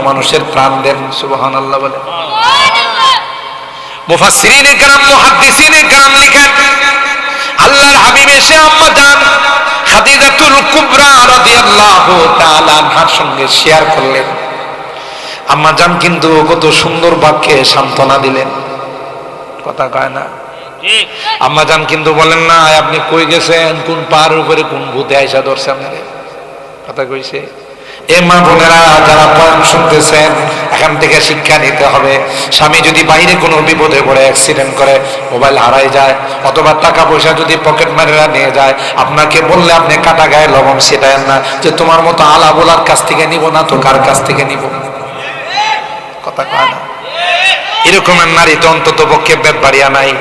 মানুষের প্রাণ দেন সুবহান আল্লাহ বলে মুফাসসিরিন کرام মুহাদ্দিসিন کرام লিখেন আল্লাহর হাবিব এসে আম্মা জান খাদিজাতুল কুবরা রাদিয়াল্লাহু তাআলা আনহার সঙ্গে শেয়ার করলেন আম্মা জান কিন্তু কত সুন্দর বাক্যে সান্ত্বনা দিলেন কথা কয় না আম্মা জান কিন্তু বলেন না আপনি কই গেছেন কোন পাহাড়ের উপরে কোন ভূতে আইসা ধরছে আপনারে কথা কইছে এ মা বোনেরা যারা শুনতেছেন, এখান থেকে শিক্ষা নিতে হবে। স্বামী যদি বাইরে কোনো বিপদে পড়ে অ্যাক্সিডেন্ট করে মোবাইল হারাই যায়, অথবা টাকা পয়সা যদি পকেট মারেরা নিয়ে যায়, আপনাকে বললে আপনি কাটা গায়ে লবণ সেটায়েন না যে, তোমার মতো আলা বোলার কাছ থেকে নিব না তো কার কাছ থেকে নিব? কথা কয় না। এরকমের নারী তো অন্তত পক্ষে বাড়িয়া নাই।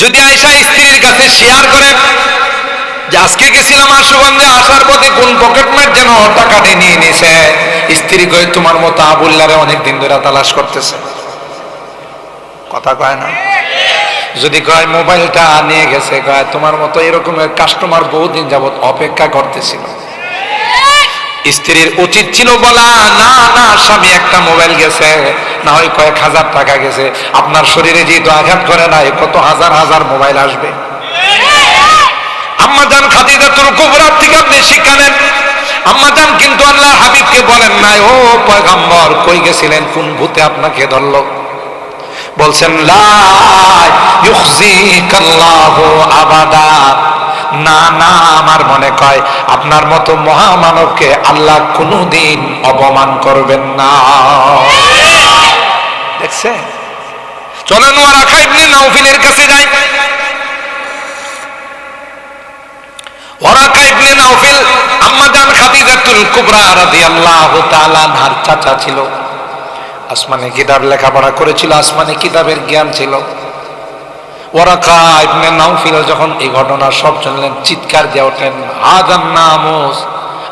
যদি আয়সা শেয়ার করে যে আজকে গেছিলাম আশুগঞ্জে, আসার পথে কোন পকেট মার যেন টাকাটি নিয়ে নিছে। স্ত্রী কয়ে, তোমার মতো আবুল্লারে অনেক দিন ধরে তালাশ করতেছে। কথা কয় না? যদি কয়, মোবাইলটা নিয়ে গেছে, কয়, তোমার মতো এরকমের কাস্টমার বহুদিন যাবৎ অপেক্ষা করতেছিল। স্ত্রীর উচিত ছিল বলা, না না, স্বামী, একটা মোবাইল গেছে। না হয় কয়েক হাজার টাকা গেছে। আপনার শরীরে যেহেতু আঘাত করে নাই কত হাজার হাজার মোবাইল আসবে? আম্মা জান খাদিজাতুল কুবরার থেকে আপনি শিক্ষা নেন আম্মা জান কিন্তু আল্লাহ হাবিবকে বলেন নাই, ও পয়গম্বর, কই গেছিলেন? কোন ভূতে আপনাকে ধরলো? বলছেন আবাদা। না না, আমার মনে কয়, আপনার মতো মহামানবকে আল্লাহ কোনোদিন অপমান করবেন না। দেখছে চলেন ওয়ারাকা ইবনে নাউফিলের কাছে যাই ওয়ারাকা ইবনে নাউফিল আম্মা জান খাদিজাতুল চাচা ছিল। আসমানে কিতাব লেখাপড়া করেছিল, আসমানে কিতাবের জ্ঞান ছিল। ওরাকা ইবনে নাউফিল যখন এই ঘটনা সব শুনলেন, চিৎকার দিয়ে ওঠেন হাদান নামুস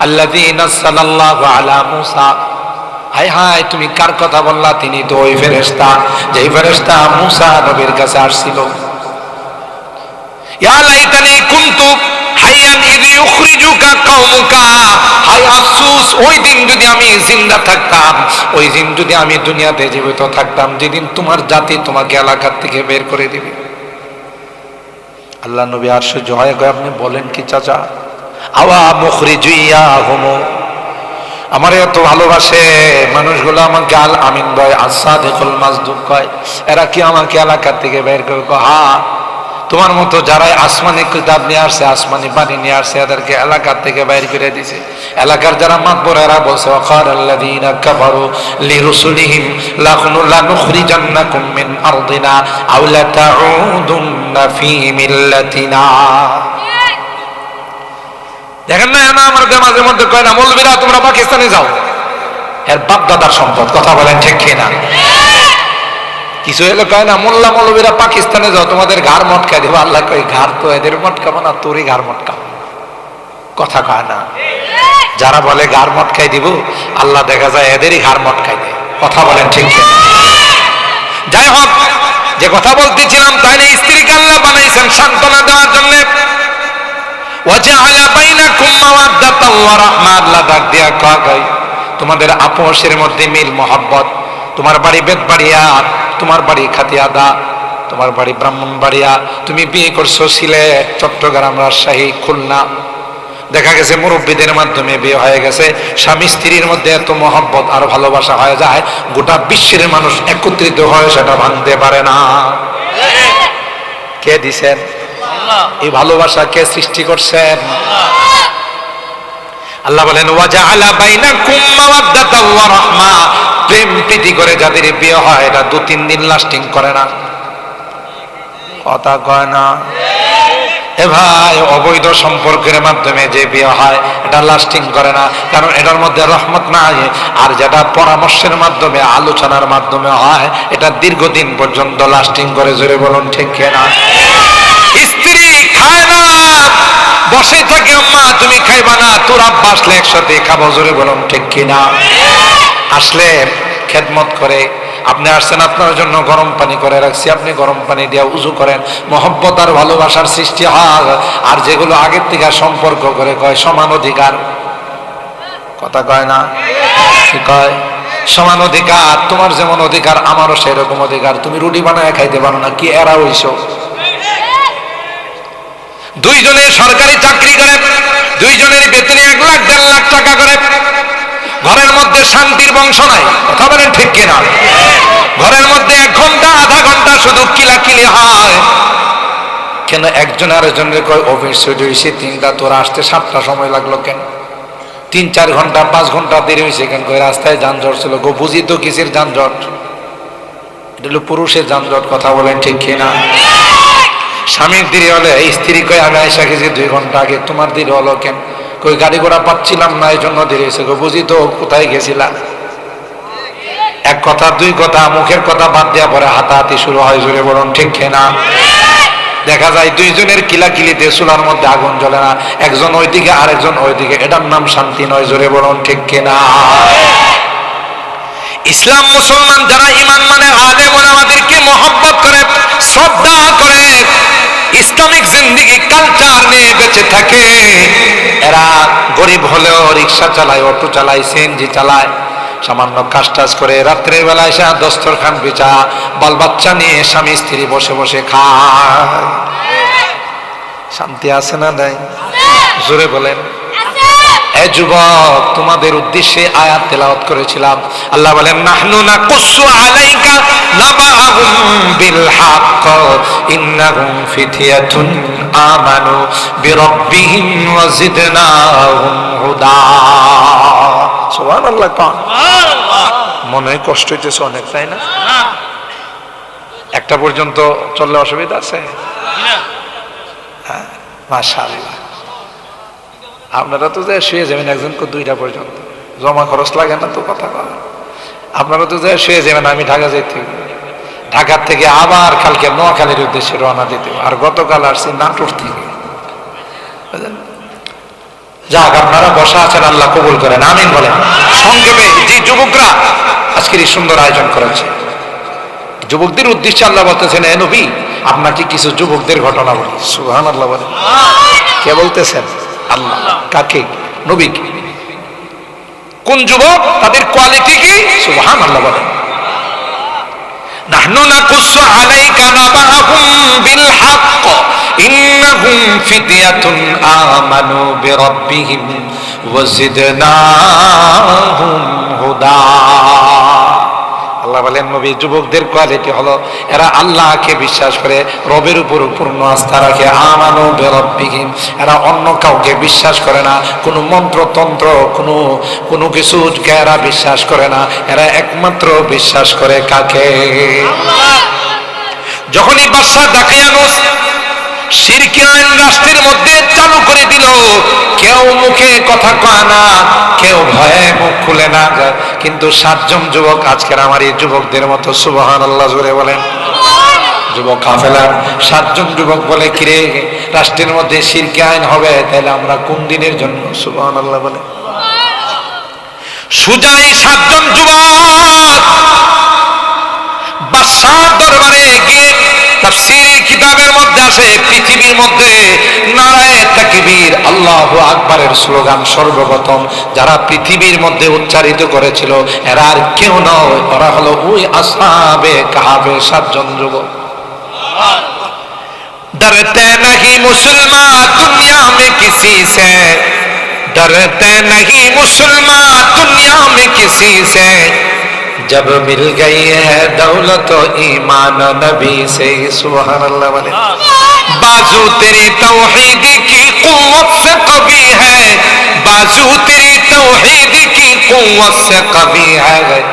আল্লাযী নাসালাল্লাহু আলা মুসা। হায় হায়, তুমি কার কথা বললা? তিনি তো ওই ফেরেশতা, যেই ফেরেশতা মুসা নবীর কাছে আসছিল। ইয়া লাইতানি কুনতু ওই দিন যদি আমি জিন্দা থাকতাম ওই দিন যদি আমি দুনিয়াতে জীবিত থাকতাম যেদিন তোমার জাতি তোমাকে এলাকার থেকে বের করে দিবে। আল্লাহ নবী আশ্চর্য হয় গো আপনি বলেন কি চাচা? আওয়া মুখরিজুইয়া হুমু আমার এত ভালোবাসে মানুষগুলো আমাকে আল আমিন ভাই আসাদ মাছ দুঃখ এরা কি আমাকে এলাকার থেকে বের করে কয়, হা। তোমার মতো যারাই আসমানি কিতাব নিয়ে আসছে, আসমানি পানি নিয়ে আসছে, এদেরকে এলাকার থেকে বাইর করে দিছে। এলাকার যারা মাতবর, এরা বলছে ওয়াকার আল্লাযীনা কাফারু লিরুসুলিহিম লাকুনু লানুখরিজান্নাকুম মিন আরদিনা আও লাতাউদুন্না ফী মিল্লাতিনা। দেখেন না না আমার মাঝে মধ্যে কয় না, মৌলবীরা, তোমরা পাকিস্তানে যাও। এর বাপ দাদার সম্পদ, কথা বলেন ঠিক কিনা? কিছু এলো কয় না, মোল্লা মৌলবীরা পাকিস্তানে যাও, তোমাদের ঘাড় মটকা দেবো। আল্লাহ কয়, ঘাড় তো এদের মটকাবো না, তোরই ঘাড় মটকাবো। কথা কয় না। যারা বলে ঘাড় মটকাই দিব, আল্লাহ দেখা যায় এদেরই ঘাড় মটকাই দেয়। কথা বলেন ঠিক যাই হোক, যে কথা বলতেছিলাম তাহলে স্ত্রীকে আল্লাহ বানাইছেন সান্ত্বনা দেওয়ার জন্য? তোমাদের আপোষের মধ্যে মিল, মহব্বত। তোমার বাড়ি বেদবাড়িয়া তোমার বাড়ি খাতিয়াদা তোমার বাড়ি ব্রাহ্মণবাড়িয়া তুমি বিয়ে করছ সিলেট চট্টগ্রাম রাজশাহী খুলনা। দেখা গেছে মুরব্বীদের মাধ্যমে বিয়ে হয়ে গেছে। স্বামী স্ত্রীর মধ্যে এত মহব্বত আর ভালোবাসা হয়ে যায় গোটা বিশ্বের মানুষ একত্রিত হয় সেটা ভাঙতে পারে না। কে দিছেন? এই ভালোবাসা কে সৃষ্টি করছেন? আল্লাহ বলেন ওয়াজআলা বাইনাকুম মাওয়াদ্দাতাও ওয়া রাহমা। প্রেম প্রীতি করে যাদের বিয়ে হয় এটা দু, তিন দিন লাস্টিং করে না। কথা কয় না। এ ভাই, অবৈধ সম্পর্কের মাধ্যমে যে বিয়ে হয়, এটা লাস্টিং করে না। কারণ এটার মধ্যে রহমত নাই। আর যেটা পরামর্শের মাধ্যমে, আলোচনার মাধ্যমে হয়, এটা দীর্ঘদিন পর্যন্ত লাস্টিং করে। জোরে বলুন, ঠিক না? স্ত্রী খায় না। বসে থাকে আম্মা তুমি খাইবা না। তোর আব্বা আসলে একসাথে খাব। জোরে বলুন, ঠিক কিনা আসলে খেদমত করে, আপনি আসছেন আপনার জন্য গরম পানি করে রাখছি, আপনি গরম পানি দিয়ে উজু করেন। মহব্বত আর ভালোবাসার সৃষ্টি হয়, আর যেগুলো আগের থেকে সম্পর্ক করে কয়, সমান অধিকার। কথা কয় না? কয়? সমান অধিকার, তোমার যেমন অধিকার, আমারও সেরকম অধিকার। তুমি রুটি বানায় খাইতে পারো না, কি এরা হইছো? দুইজনে সরকারি চাকরি করে, দুইজনের বেতনে এক লাখ, দেড় লাখ টাকা করে। ঘরের মধ্যে শান্তির বংশ নাই। কথা বলেন ঠিক কিনা? ঘরের মধ্যে এক ঘণ্টা আধা ঘণ্টা শুধু কিলাকিলি হয়। কেন একজন আরেকজনের কয় অফিস ছুটি হয়েছে তিনটা তোর আসতে সাতটা সময় লাগল কেন? তিন চার ঘণ্টা পাঁচ ঘণ্টা দেরি হয়েছে কেন কয় রাস্তায় যানজট ছিল গো বুঝি তো কিসের যানজট? এটা হলো পুরুষের যানজট কথা বলেন ঠিক কিনা? স্বামীর দেরি হলে এই স্ত্রী কই আমি আইসা গেছি দুই ঘণ্টা আগে তোমার দেরি হলো কেন? কই গাড়ি ঘোড়া পাচ্ছিলাম না, এই জন্য হয়েছে গো, বুঝি তো কোথায় গেছিলা এক কথা, দুই কথা, মুখের কথা বাদ দেওয়া পরে হাতাহাতি শুরু হয়, জোরে বলুন, ঠিক না? দেখা যায় দুইজনের কিলাকিলিতে চুলার মধ্যে আগুন জ্বলে না, একজন ওইদিকে আরেকজন ওইদিকে, এটার নাম শান্তি নয়, জোরে বলুন, ঠিক কিনা ইসলাম মুসলমান যারা ইমান মানে আলেম আমাদেরকে মহব্বত করে, শ্রদ্ধা করে, ইসলামিক জিন্দিগি কালচার নিয়ে বেঁচে থাকে। এরা গরিব হলেও রিক্সা চালায়, অটো চালায় সিএনজি চালায়। সামান্য কাজ টাজ করে রাত্রের বেলা এসে দস্তরখান বিচা, বাল বাচ্চা নিয়ে স্বামী স্ত্রী বসে বসে খায়। শান্তি আছে না নাই? জোরে বলেন। এ যুবক, তোমাদের উদ্দেশ্যে আয়াত তেলাওয়াত করেছিলাম। আল্লাহ বলেন, নাহনু নাকুসু আলাইকা হক ইন্নাহুম ফিতয়াতুন আমানু বিরাব্বিহিম ওয়া জিদনাহুম হুদা সুবহানাল্লাহ মনে কষ্ট হইতেছে অনেক তাই না? একটা পর্যন্ত চললে অসুবিধা আছে? হ্যাঁ আপনারা তো যে শুয়ে যাবেন একজনকে দুইটা পর্যন্ত। জমা খরচ লাগে না তো কথা কয়। আপনারা তো যে শুয়ে যাবেন, আমি ঢাকা যেতে ঢাকার থেকে আবার কালকে নোয়াখালীর উদ্দেশ্যে রওনা দিতে। আর গতকাল আসছি নাটোর থেকে? যাক, আপনারা বসা আছেন, আল্লাহ কবুল করেন। আমিন বলেন। সংক্ষেপে যে যুবকরা আজকের এই সুন্দর আয়োজন করেছে। যুবকদের উদ্দেশ্যে আল্লাহ বলতেছেন, এ নবী, আপনাকে কিছু যুবকদের ঘটনা বলি। সুহান আল্লাহ বলেন। কে বলতেছেন? আল্লাহ। কাকে? নবীকে। কোন যুবক, তাদের কোয়ালিটি কি? সুবহান আল্লাহ বলেন আলাইকা নাবাহুম বিল হক ইন্নাহুম ফিতয়াতুন আমানু বিরাব্বিহিম, ওয়া জিদনাহুম হুদা। আল্লাহ বলেন নবী যুবকদের কোয়ালিটি হলো এরা আল্লাহকে বিশ্বাস করে রবের উপর পূর্ণ আস্থা রাখে। আমানো বেরব্বিহীন এরা অন্য কাউকে বিশ্বাস করে না কোনো মন্ত্রতন্ত্র কোনো কোনো কিছুকে এরা বিশ্বাস করে না। এরা একমাত্র বিশ্বাস করে কাকে? যখনই বাদশাহ ডাকিয়ানুস সিরকি রাষ্ট্রের মধ্যে চালু করে দিল। কেউ মুখে কথা কয় না, কেউ ভয়ে মুখ খুলে না। কিন্তু সাতজন যুবক, আজকের আমার এই যুবকদের মতো সুবহান আল্লাহ জুড়ে বলেন। যুবক কাফেলার সাতজন যুবক বলে, কিরে, রাষ্ট্রের মধ্যে সিরকি আইন হবে, তাহলে আমরা কোন দিনের জন্য? সুবহান আল্লাহ বলে। সুজাই সাতজন যুবক বাদশাহ দরবারে গিয়ে তাফসীর কিতাবের আসছে পৃথিবীর মধ্যে, নারায় তাকিবীর, আল্লাহ আকবরের স্লোগান সর্বপ্রথম, যারা পৃথিবীর মধ্যে উচ্চারিত করেছিল, এরা আর কেউ নয়, ওরা হলো ওই আসাবে কাহাবে সাতজন যুব ডরতে নাহি মুসলমান দুনিয়া মে কিসি সে। ডরতে নাহি মুসলমান দুনিয়া মে কিসি সে। जब मिल गई है दौलत ईमान नबी से सुबहान अल्लाह वाले बाजू तेरी तौहीद की कुव्वत से कभी है बाजू तेरी तौहीद की कुव्वत से कभी है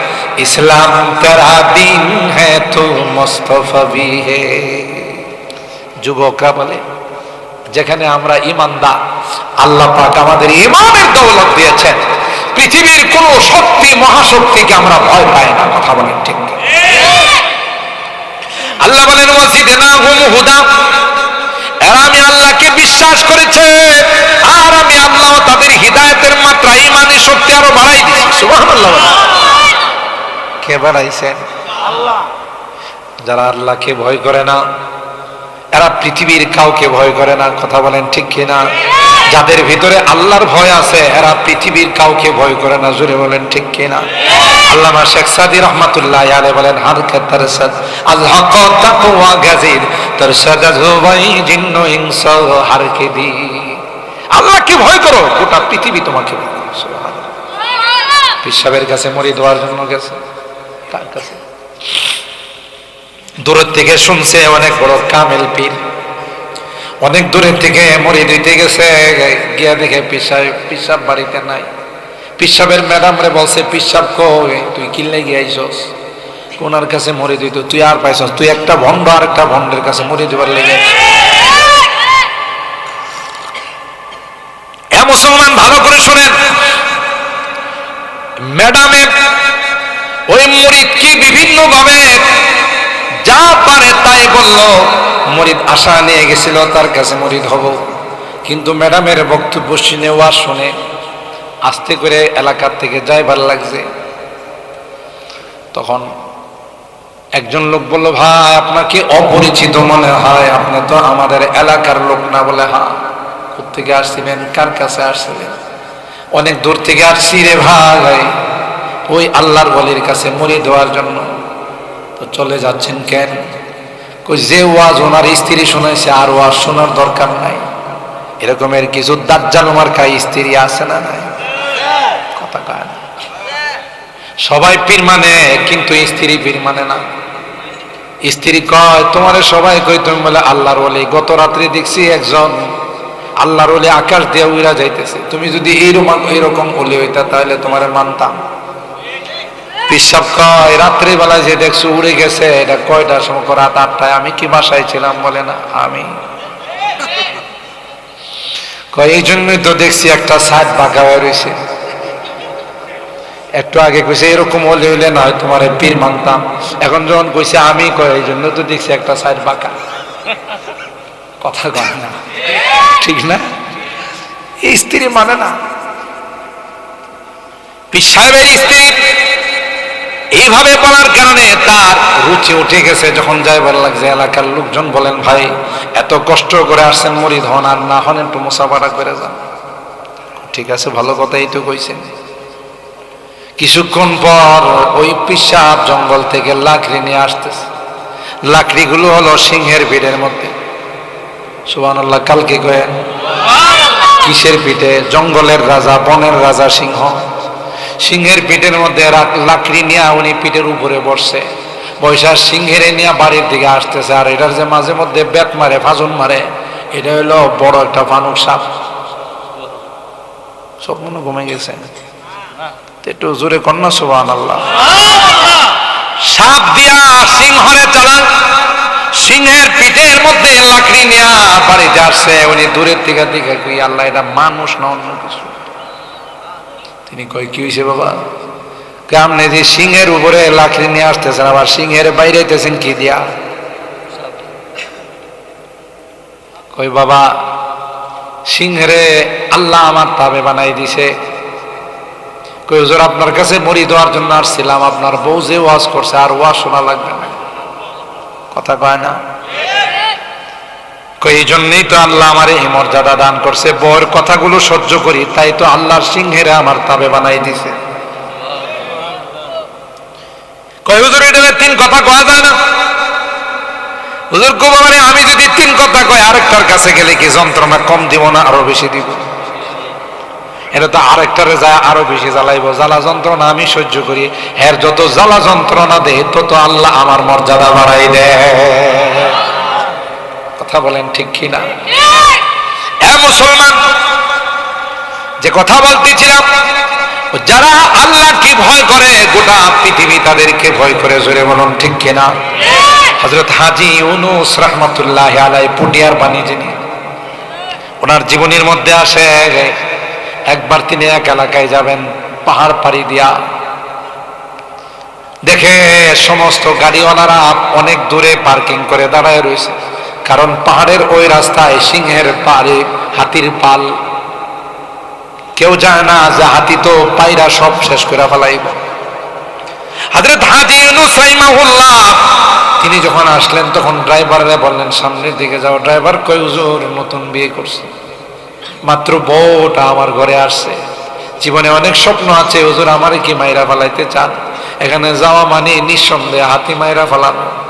इस्लाम तेरा दीन है तो मुस्तफा भी है যুবকরা বলে যেখানে আমরা ইমানদার আল্লাহ পাক আমাদের ইমানের দৌলত দিয়েছেন পৃথিবীর কোন শক্তি, মহাশক্তিকে আমরা ভয় পাই না, কথা বলেন ঠিক। আল্লাহ বলেন হুদা। আমি আল্লাহকে বিশ্বাস করেছে, আর আমি আল্লাহ তাদের হৃদায়তের মাত্রা, ইমানের শক্তি আরও বাড়াই দিয়েছি। কে বাড়াইছেন যারা আল্লাহকে ভয় করে না এরা পৃথিবীর কাউকে ভয় করে না, কথা বলেন ঠিক কিনা যাদের ভিতরে আল্লাহর ভয় আছে, এরা পৃথিবীর কাউকে ভয় করে না জুড়ে বলেন ঠিক কিনা আল্লামা শেখ সাদি রহমাতুল্লাহ আলে বলেন, হারকে তারসাদ আল হক তাকওয়া গাজির তারসাদ জুবাই জিন্ন ইনস হারকে দি আল্লাহকে ভয় করো, গোটা পৃথিবী তোমাকে ভয় করে। সুবহানাল্লাহ। কাছে মরি দেওয়ার জন্য গেছে কার কাছে দূরের থেকে শুনছে অনেক বড় কামেল পীর। অনেক দূরের থেকে মরি দিতে গেছে, গিয়া দেখে পিসাব পিসাব বাড়িতে নাই। পিসাবের ম্যাডাম রে বলছে, পিসাব কই? তুই কিনলে গিয়ে আইসস ওনার কাছে মরে দিত? তুই আর পাইছস? তুই একটা ভণ্ড আর একটা ভণ্ডের কাছে মরে দিবার লেগে মুসলমান, ভালো করে শোনেন। ম্যাডামের ওই মুরিদকে বিভিন্ন ভাবে বলল মরিদ আশা নিয়ে গেছিল, তার কাছে মরিদ হব। কিন্তু ম্যাডামের বক্তব্য শুনে ওয়া শুনে আস্তে করে এলাকার থেকে যাই যাইবার লাগছে। তখন একজন লোক বলল, ভাই, আপনাকে অপরিচিত মনে হয়, আপনি তো আমাদের এলাকার লোক না বলে হ্যাঁ থেকে আসছিলেন, কার কাছে আসছিলেন? অনেক দূর থেকে আসছি রে ভাই, ওই আল্লাহর বলির কাছে মরি দেওয়ার জন্য। তো চলে যাচ্ছেন কেন? যে ওয়াজ ওনার স্ত্রী শোনাইছে আর ওয়াজ শোনার দরকার নাই। এরকমের কিছু দাজ্জাল মার্কা স্ত্রী আছে না নাই? কথা কয়। সবাই পীর মানে কিন্তু স্ত্রী পীর মানে না। স্ত্রী কয়, তোমারে সবাই কই? তুমি বলে, আল্লাহর ওলি, গত রাত্রে দেখছি একজন আল্লাহর ওলি আকাশ দিয়ে উইরা যাইতেছে। তুমি যদি এইরকম এইরকম ওলি হইতা, তাহলে তোমারে মানতাম। পিসাব কয় রাত্রি বেলায় যে দেখছ উড়ে গেছে, এটা কয়টার সময়? রাত আটটায়। আমি কি বাসায় ছিলাম বলে না? আমি। এই জন্যই তো দেখছি একটা সাইড বাঁকা হয়ে রয়েছে। একটু আগে কইছে, এরকম হলে হইলে হয় তোমার পীর মানতাম। এখন যখন কইছে আমি কয় এই জন্য তো দেখছি একটা সাইড বাঁকা। কথা কয় না। ঠিক না? স্ত্রী মানে না। পীর সাহেবের স্ত্রী এইভাবে বলার কারণে তার রুচি উঠে গেছে যখন যাই যাইবার লাগছে এলাকার লোকজন বলেন ভাই এত কষ্ট করে আসছেন মরিদ হন আর না হন একটু মুসাফারা করে যান। ঠিক আছে ভালো কথাই তো কইছেন। কিছুক্ষণ পর ওই পিসাব জঙ্গল থেকে লাকড়ি নিয়ে আসতেছে। লাকড়িগুলো হলো সিংহের ভিড়ের মধ্যে। সুবান আল্লাহ কালকে কয়েন কিসের পিঠে? জঙ্গলের রাজা বনের রাজা সিংহ। সিংহের পিঠের মধ্যে লাকড়ি নিয়ে উনি পিঠের উপরে বসছে। বৈশা সিংহের নিয়ে বাড়ির দিকে আসতেছে আর এটার যে মাঝে মধ্যে বেত মারে ফাজুন মারে, এটা হলো বড় একটা ফানুক সাপ। সব মনে ঘুমে গেছে একটু জোরে কন্যা সুবান আল্লাহ সাপ দিয়া সিংহরে চালান সিংহের পিঠের মধ্যে লাকড়ি নিয়ে বাড়িতে আসছে। উনি দূরের দিকে কই, আল্লাহ, এটা মানুষ না অন্য কিছু? তিনি কয়, কি হয়েছে বাবা? কেমনে যে সিংহের উপরে লাকড়ি নিয়ে আসতেছেন, আবার সিংহের বাইরে হইতেছেন কি দিয়া? কই বাবা, সিংহেরে আল্লাহ আমার তাবে বানাই দিছে। কই হুজুর, আপনার কাছে মরি দেওয়ার জন্য আসছিলাম। আপনার বউ যে ওয়াজ করছে, আর ওয়াজ শোনা লাগবে না। কথা কয় না? এই জন্যই তো আল্লাহ আমার এই মর্যাদা দান করছে। বউয়ের কথাগুলো সহ্য করি, তাই তো আল্লাহর সিংহেরে আমার তাবে বানাই দিছে। কই, হুজুর, এটা তিন কথা কয়া যায় না? হুজুর গোবারে আমি যদি তিন কথা কই, আরেকটার কাছে গেলে কি যন্ত্রণা কম দিব না, আরও বেশি দিব? এটা তো আরেকটারে যায়, আরও বেশি জ্বালাইব। জ্বালা যন্ত্রণা আমি সহ্য করি। এর যত জ্বালা যন্ত্রণা দেয়, তত আল্লাহ আমার মর্যাদা বাড়াই দেয়। কথা বলেন ঠিক কি না? এ মুসলমান যে কথা বলতেছিলাম যারা আল্লাহকে ভয় করে গোটা পৃথিবী তাদেরকে ভয় করে জোরে বলুন ঠিক কিনা হজরত হাজি ইউনুস রহমতুল্লাহ আলাই পুটিয়ার পানি যিনি ওনার জীবনীর মধ্যে আসে একবার তিনি এক এলাকায় যাবেন পাহাড় পাড়ি দিয়া। দেখে সমস্ত গাড়িওয়ালারা অনেক দূরে পার্কিং করে দাঁড়ায় রয়েছে। কারণ পাহাড়ের ওই রাস্তায় সিংহের পাড়ে হাতির পাল। কেউ জানে না যে হাতি তো পায়রা সব শেষ করে ফেলাইব। হাজরত হাজি তিনি যখন আসলেন, তখন ড্রাইভাররা বললেন, সামনের দিকে যাও, ড্রাইভার কই নতুন বিয়ে করছে। মাত্র বউটা আমার ঘরে আসছে। জীবনে অনেক স্বপ্ন আছে, হুজুর, আমারে কি মাইরা ফালাইতে চান? এখানে যাওয়া মানে নিঃসন্দেহে হাতি মাইরা ফালানো।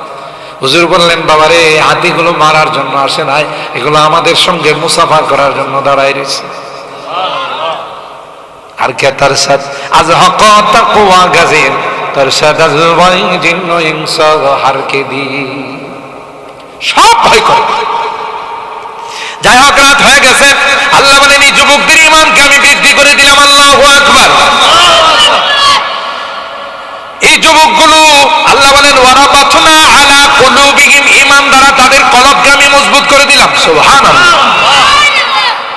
হুজুর বললেন, বাবারে এই হাতিগুলো মারার জন্য আসে নাই, এগুলো আমাদের সঙ্গে মুসাফা করার জন্য দাঁড়াই রয়েছে। আর কে তার সাথ? আজ হক তাকওয়া গাজির, তার সাথ আজ জিন্ন ইনস হার কে দি সব ভয় করে। যাই হোক, রাত হয়ে গেছে। আল্লাহ বলেন, এই যুবকদের ইমানকে আমি বৃদ্ধি করে দিলাম, আল্লাহ আকবার। এই যুবকগুলো, আল্লাহ বলেন আলা কুলুবিহিম ঈমান দ্বারা তাদের কলবকে আমি মজবুত করে দিলাম সুবহানাল্লাহ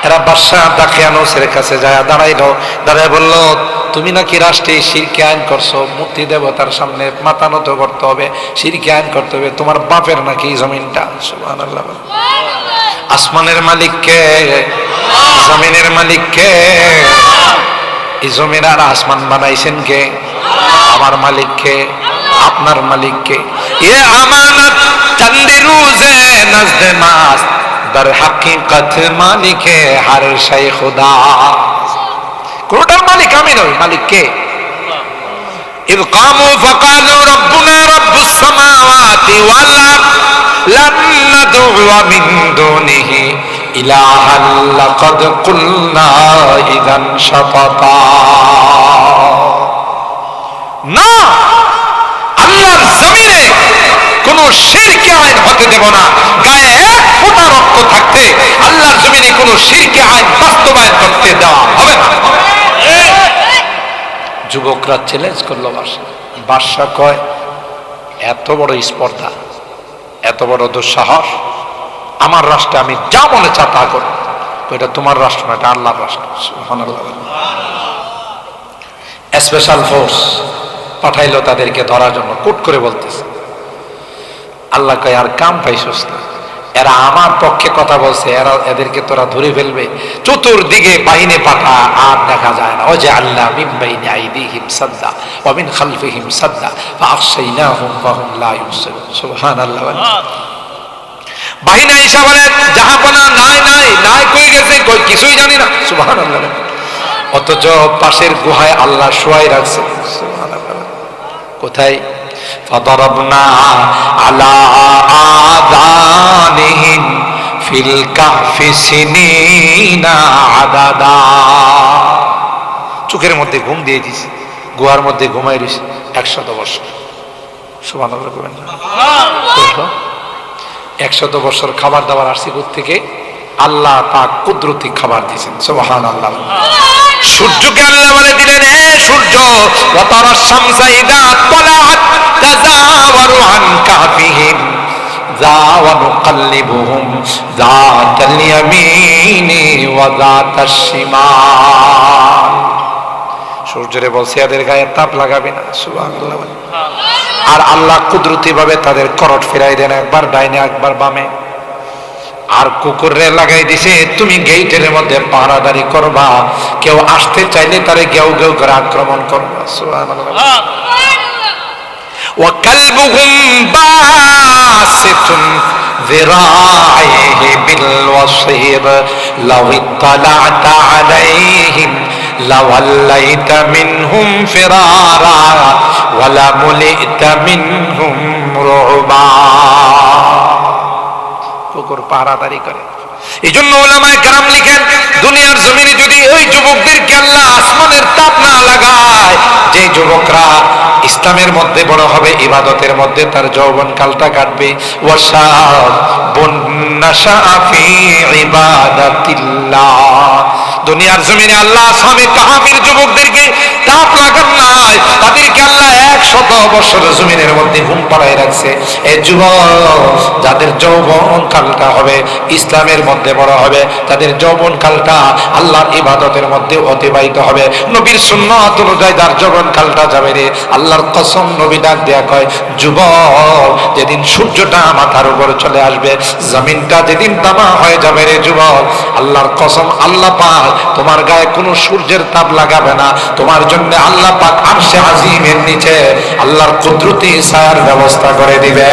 এরা বাদশাহ দাকিয়ানুসের কাছে যায় দাঁড়াইলো দাঁড়ায় বলল তুমি নাকি রাষ্ট্রে শিরকে আইন করছ? মূর্তি দেবতার সামনে মাথা নত করতে হবে শিরকে আইন করতে হবে। তোমার বাপের নাকি জমিনটা? সুবহানাল্লাহ আসমানের মালিক কে? জমিনের মালিক কে? এই জমিন আর আসমান বানাইছেন কে? আমার মালিক কে? আপনার মালিক কে? এ আমানত চন্দে রোজে নজদে মাস در حقیقت মালিক হার শাই খুদা কোনটার মালিক আমি নই মালিক কে إذ قاموا فقالوا ربنا رب السماوات والأرض لن ندعو من دونه إلها لقد قلنا إذا شططا না আল্লাহর জমিনে কোন শিরকে আইন হতে দেব না। গায়ে এক ফোঁটা রক্ত থাকতে আল্লাহর জমিনে কোন শিরকে আইন বাস্তবায়ন করতে দেওয়া হবে না। যুবকরা চ্যালেঞ্জ করল বাদশা বাদশা কয়, এত বড় স্পর্ধা, এত বড় দুঃসাহস, আমার রাষ্ট্রে আমি যা মনে চা তা করব এটা তোমার রাষ্ট্র না, এটা আল্লাহর রাষ্ট্র। স্পেশাল ফোর্স পাঠাইলো তাদেরকে ধরার জন্য, কোট করে বলতেছে। আল্লাহ কয়, আর কাম পাইছস না। এরা আমার পক্ষে কথা বলছে, এরা এদেরকে তোরা ধরে ফেলবে। চতুর্দিকে বাহিনী পাঠা আর দেখা যায় না। ও যে আল্লাহ মিন বাইনি আইদিহিম সাদ্দা ওয়া মিন খালফিহিম সাদ্দা ফাআখশাইনাহুম ফাহুম লা ইউবসিরুন। সুবহানাল্লাহ বাহিনী আইসা বলে জাহাপনা নাই নাই নাই কই গেছে, কই কিছুই জানি না। সুবহানাল্লাহ অথচ পাশের গুহায় আল্লাহ শোয়াই রাখছে। সুবহানাল্লাহ কোথায়? فضربنا على آذانهم في الكهف سنين عددا চোখের মধ্যে ঘুম দিয়ে দিছে গুহার মধ্যে ঘুমাই রয়েছে একশত বছর সুবান একশত বছর খাবার দাবার আসছে থেকে আল্লাহ পাক কুদরতি খাবার দিয়েছেন সুবহান আল্লাহ সূর্যকে আল্লাহ বলে দিলেন হে সূর্য ওয়াতারা শামসা ইদা তালাআত তাজাওয়ারু আন কাহফিহিম ذا ونقلبهم ذات اليمين وذات الشمال সূর্যরে বলছে এদের গায়ে তাপ লাগাবে না সুবহানাল্লাহ বলে। আর আল্লাহ কুদরতি ভাবে তাদের করট ফিরাই দেন একবার ডাইনে একবার বামে আর কুকুরে লাগাই দিছে তুমি গেইটের মধ্যে পাহারাদারি করবা কেউ আসতে চাইলে তারে গেউ গেউ করে আক্রমণ করবা সুবহানাল্লাহ وكلبهم باسط ذراعيه بالوصير لو اطلعت عليهم لوليت منهم فرارا ولملئت منهم رعبا কুকুর পাহারাদারি করে এই জন্য ওলামায় কারাম লিখেন, দুনিয়ার জমিনে যদি ওই আসমানের তাপ না লাগায় যে যুবকরা ইসলামের মধ্যে বড় হবে, ইবাদতের মধ্যে তার যৌবন কালটা কাটবে। দুনিয়ার জমিনে আল্লাহ তাহাবির যুবকদেরকে তাপ লাগান নাই, তাদেরকে আল্লাহ একশত বছর জমিনের মধ্যে ঘুম পাড়ায় রাখছে। এই যুবক, যাদের যৌবন কালটা হবে ইসলামের মধ্যে বড় হবে, তাদের যৌবন কালটা আল্লাহর ইবাদতের মধ্যে অতিবাহিত হবে। নবীর সুন্নত অনুযায়ী যার যৌবন কালটা যাবে রে। আল্লাহর কসম নবী ডাক দেয়া কয়, যুবক, যেদিন সূর্যটা মাথার উপর চলে আসবে, জমিনটা যেদিন তামা হয়ে যাবে রে যুবক, আল্লাহর কসম আল্লাহ পাক তোমার গায়ে কোনো সূর্যের তাপ লাগাবে না। তোমার জন্য আল্লাহ পাক আরশে আজিমের নিচে আল্লাহর কুদরতি ছায়ার ব্যবস্থা করে দিবে।